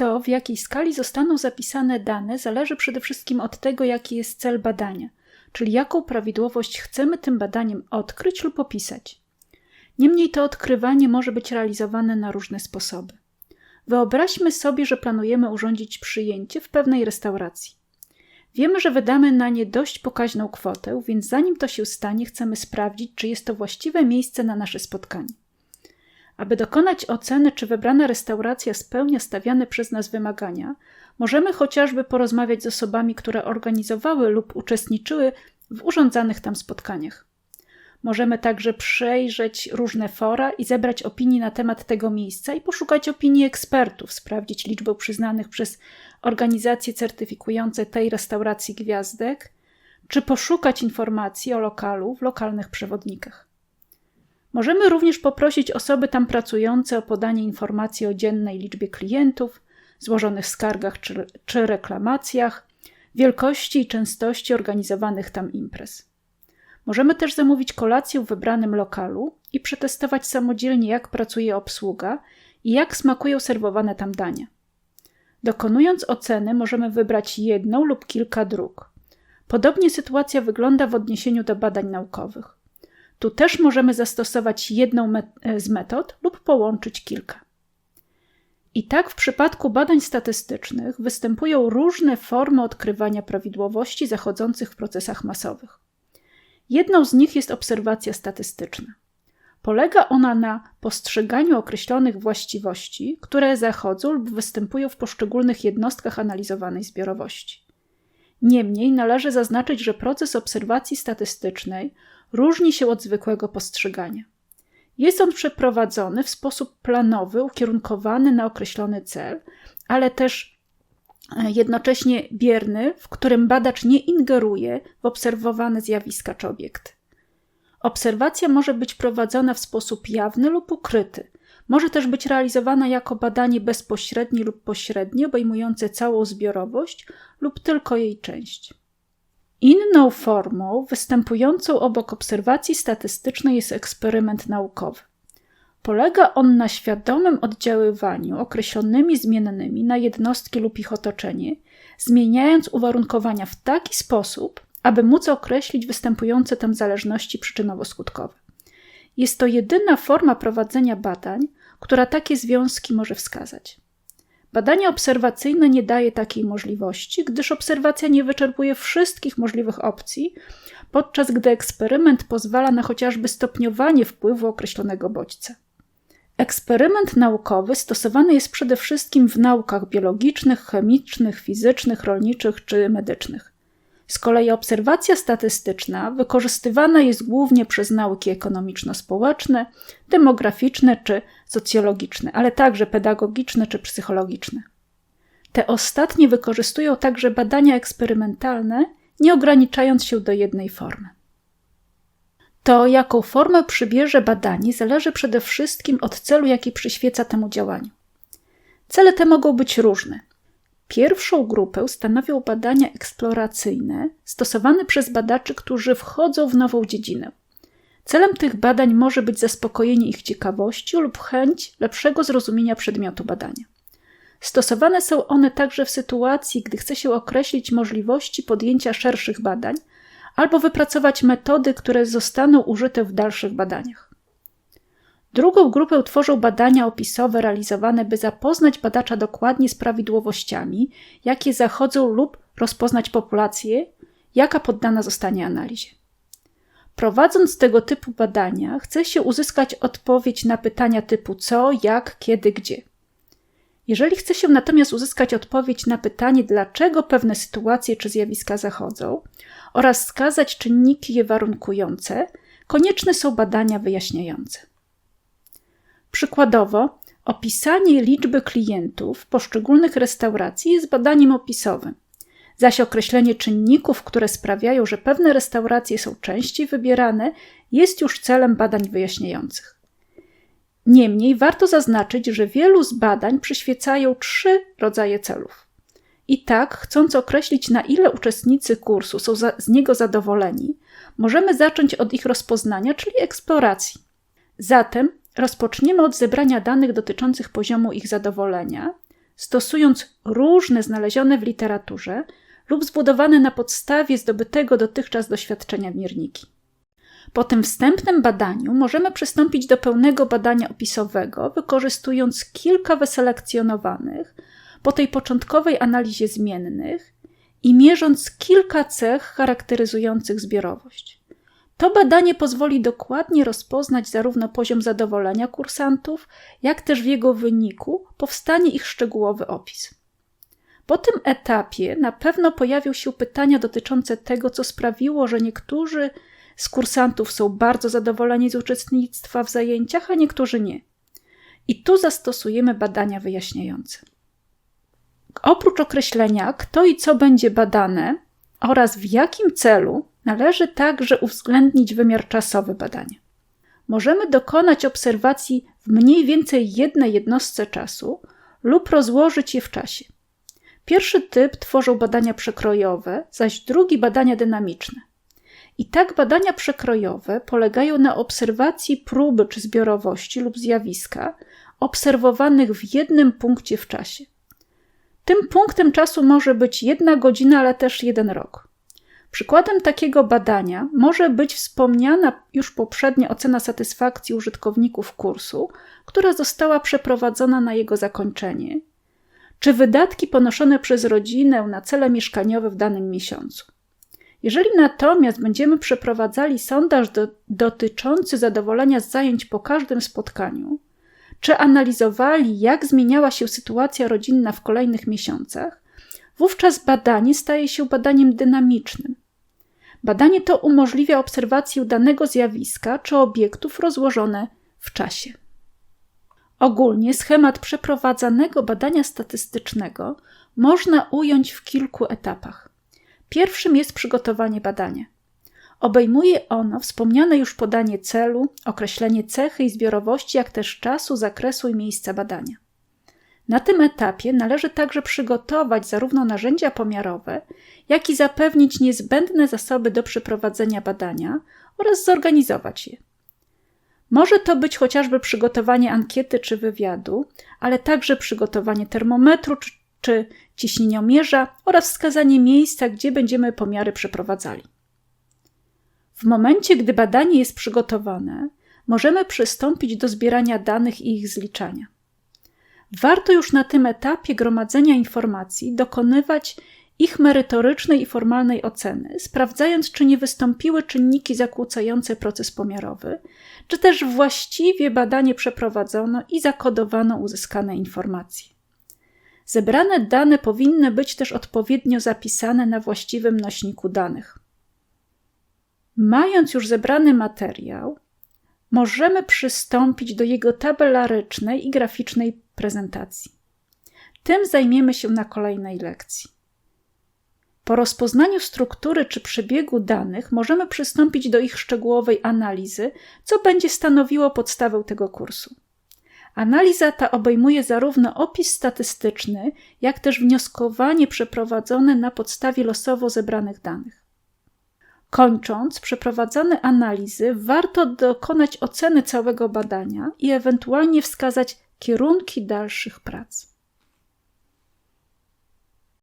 To, w jakiej skali zostaną zapisane dane, zależy przede wszystkim od tego, jaki jest cel badania, czyli jaką prawidłowość chcemy tym badaniem odkryć lub opisać. Niemniej to odkrywanie może być realizowane na różne sposoby. Wyobraźmy sobie, że planujemy urządzić przyjęcie w pewnej restauracji. Wiemy, że wydamy na nie dość pokaźną kwotę, więc zanim to się stanie, chcemy sprawdzić, czy jest to właściwe miejsce na nasze spotkanie. Aby dokonać oceny, czy wybrana restauracja spełnia stawiane przez nas wymagania, możemy chociażby porozmawiać z osobami, które organizowały lub uczestniczyły w urządzanych tam spotkaniach. Możemy także przejrzeć różne fora i zebrać opinii na temat tego miejsca i poszukać opinii ekspertów, sprawdzić liczbę przyznanych przez organizacje certyfikujące tej restauracji gwiazdek, czy poszukać informacji o lokalu w lokalnych przewodnikach. Możemy również poprosić osoby tam pracujące o podanie informacji o dziennej liczbie klientów, złożonych skargach czy, czy reklamacjach, wielkości i częstości organizowanych tam imprez. Możemy też zamówić kolację w wybranym lokalu i przetestować samodzielnie, jak pracuje obsługa i jak smakują serwowane tam dania. Dokonując oceny, możemy wybrać jedną lub kilka dróg. Podobnie sytuacja wygląda w odniesieniu do badań naukowych. Tu też możemy zastosować jedną z metod lub połączyć kilka. I tak w przypadku badań statystycznych występują różne formy odkrywania prawidłowości zachodzących w procesach masowych. Jedną z nich jest obserwacja statystyczna. Polega ona na postrzeganiu określonych właściwości, które zachodzą lub występują w poszczególnych jednostkach analizowanej zbiorowości. Niemniej należy zaznaczyć, że proces obserwacji statystycznej różni się od zwykłego postrzegania. Jest on przeprowadzony w sposób planowy, ukierunkowany na określony cel, ale też e, jednocześnie bierny, w którym badacz nie ingeruje w obserwowane zjawiska czy obiekty. Obserwacja może być prowadzona w sposób jawny lub ukryty. Może też być realizowana jako badanie bezpośrednie lub pośrednie, obejmujące całą zbiorowość lub tylko jej część. Inną formą występującą obok obserwacji statystycznej jest eksperyment naukowy. Polega on na świadomym oddziaływaniu określonymi zmiennymi na jednostki lub ich otoczenie, zmieniając uwarunkowania w taki sposób, aby móc określić występujące tam zależności przyczynowo-skutkowe. Jest to jedyna forma prowadzenia badań, która takie związki może wskazać. Badanie obserwacyjne nie daje takiej możliwości, gdyż obserwacja nie wyczerpuje wszystkich możliwych opcji, podczas gdy eksperyment pozwala na chociażby stopniowanie wpływu określonego bodźca. Eksperyment naukowy stosowany jest przede wszystkim w naukach biologicznych, chemicznych, fizycznych, rolniczych czy medycznych. Z kolei obserwacja statystyczna wykorzystywana jest głównie przez nauki ekonomiczno-społeczne, demograficzne czy socjologiczne, ale także pedagogiczne czy psychologiczne. Te ostatnie wykorzystują także badania eksperymentalne, nie ograniczając się do jednej formy. To, jaką formę przybierze badanie, zależy przede wszystkim od celu, jaki przyświeca temu działaniu. Cele te mogą być różne. Pierwszą grupę stanowią badania eksploracyjne stosowane przez badaczy, którzy wchodzą w nową dziedzinę. Celem tych badań może być zaspokojenie ich ciekawości lub chęć lepszego zrozumienia przedmiotu badania. Stosowane są one także w sytuacji, gdy chce się określić możliwości podjęcia szerszych badań albo wypracować metody, które zostaną użyte w dalszych badaniach. Drugą grupę tworzą badania opisowe realizowane, by zapoznać badacza dokładnie z prawidłowościami, jakie zachodzą lub rozpoznać populację, jaka poddana zostanie analizie. Prowadząc tego typu badania, chce się uzyskać odpowiedź na pytania typu co, jak, kiedy, gdzie. Jeżeli chce się natomiast uzyskać odpowiedź na pytanie, dlaczego pewne sytuacje czy zjawiska zachodzą, oraz wskazać czynniki je warunkujące, konieczne są badania wyjaśniające. Przykładowo, opisanie liczby klientów poszczególnych restauracji jest badaniem opisowym, zaś określenie czynników, które sprawiają, że pewne restauracje są częściej wybierane, jest już celem badań wyjaśniających. Niemniej warto zaznaczyć, że wielu z badań przyświecają trzy rodzaje celów. I tak, chcąc określić, na ile uczestnicy kursu są za, z niego zadowoleni, możemy zacząć od ich rozpoznania, czyli eksploracji. Zatem Rozpoczniemy od zebrania danych dotyczących poziomu ich zadowolenia, stosując różne znalezione w literaturze lub zbudowane na podstawie zdobytego dotychczas doświadczenia mierniki. Po tym wstępnym badaniu możemy przystąpić do pełnego badania opisowego, wykorzystując kilka wyselekcjonowanych po tej początkowej analizie zmiennych i mierząc kilka cech charakteryzujących zbiorowość. To badanie pozwoli dokładnie rozpoznać zarówno poziom zadowolenia kursantów, jak też w jego wyniku powstanie ich szczegółowy opis. Po tym etapie na pewno pojawią się pytania dotyczące tego, co sprawiło, że niektórzy z kursantów są bardzo zadowoleni z uczestnictwa w zajęciach, a niektórzy nie. I tu zastosujemy badania wyjaśniające. Oprócz określenia, kto i co będzie badane oraz w jakim celu, należy także uwzględnić wymiar czasowy badania. Możemy dokonać obserwacji w mniej więcej jednej jednostce czasu lub rozłożyć je w czasie. Pierwszy typ tworzą badania przekrojowe, zaś drugi badania dynamiczne. I tak badania przekrojowe polegają na obserwacji próby czy zbiorowości lub zjawiska obserwowanych w jednym punkcie w czasie. Tym punktem czasu może być jedna godzina, ale też jeden rok. Przykładem takiego badania może być wspomniana już poprzednia ocena satysfakcji użytkowników kursu, która została przeprowadzona na jego zakończenie, czy wydatki ponoszone przez rodzinę na cele mieszkaniowe w danym miesiącu. Jeżeli natomiast będziemy przeprowadzali sondaż do, dotyczący zadowolenia z zajęć po każdym spotkaniu, czy analizowali, jak zmieniała się sytuacja rodzinna w kolejnych miesiącach, wówczas badanie staje się badaniem dynamicznym. Badanie to umożliwia obserwację danego zjawiska czy obiektów rozłożone w czasie. Ogólnie schemat przeprowadzanego badania statystycznego można ująć w kilku etapach. Pierwszym jest przygotowanie badania. Obejmuje ono wspomniane już podanie celu, określenie cechy i zbiorowości, jak też czasu, zakresu i miejsca badania. Na tym etapie należy także przygotować zarówno narzędzia pomiarowe, jak i zapewnić niezbędne zasoby do przeprowadzenia badania oraz zorganizować je. Może to być chociażby przygotowanie ankiety czy wywiadu, ale także przygotowanie termometru czy, czy ciśnieniomierza oraz wskazanie miejsca, gdzie będziemy pomiary przeprowadzali. W momencie, gdy badanie jest przygotowane, możemy przystąpić do zbierania danych i ich zliczania. Warto już na tym etapie gromadzenia informacji dokonywać ich merytorycznej i formalnej oceny, sprawdzając, czy nie wystąpiły czynniki zakłócające proces pomiarowy, czy też właściwie badanie przeprowadzono i zakodowano uzyskane informacje. Zebrane dane powinny być też odpowiednio zapisane na właściwym nośniku danych. Mając już zebrany materiał, możemy przystąpić do jego tabelarycznej i graficznej prezentacji. Tym zajmiemy się na kolejnej lekcji. Po rozpoznaniu struktury czy przebiegu danych możemy przystąpić do ich szczegółowej analizy, co będzie stanowiło podstawę tego kursu. Analiza ta obejmuje zarówno opis statystyczny, jak też wnioskowanie przeprowadzone na podstawie losowo zebranych danych. Kończąc przeprowadzane analizy, warto dokonać oceny całego badania i ewentualnie wskazać kierunki dalszych prac.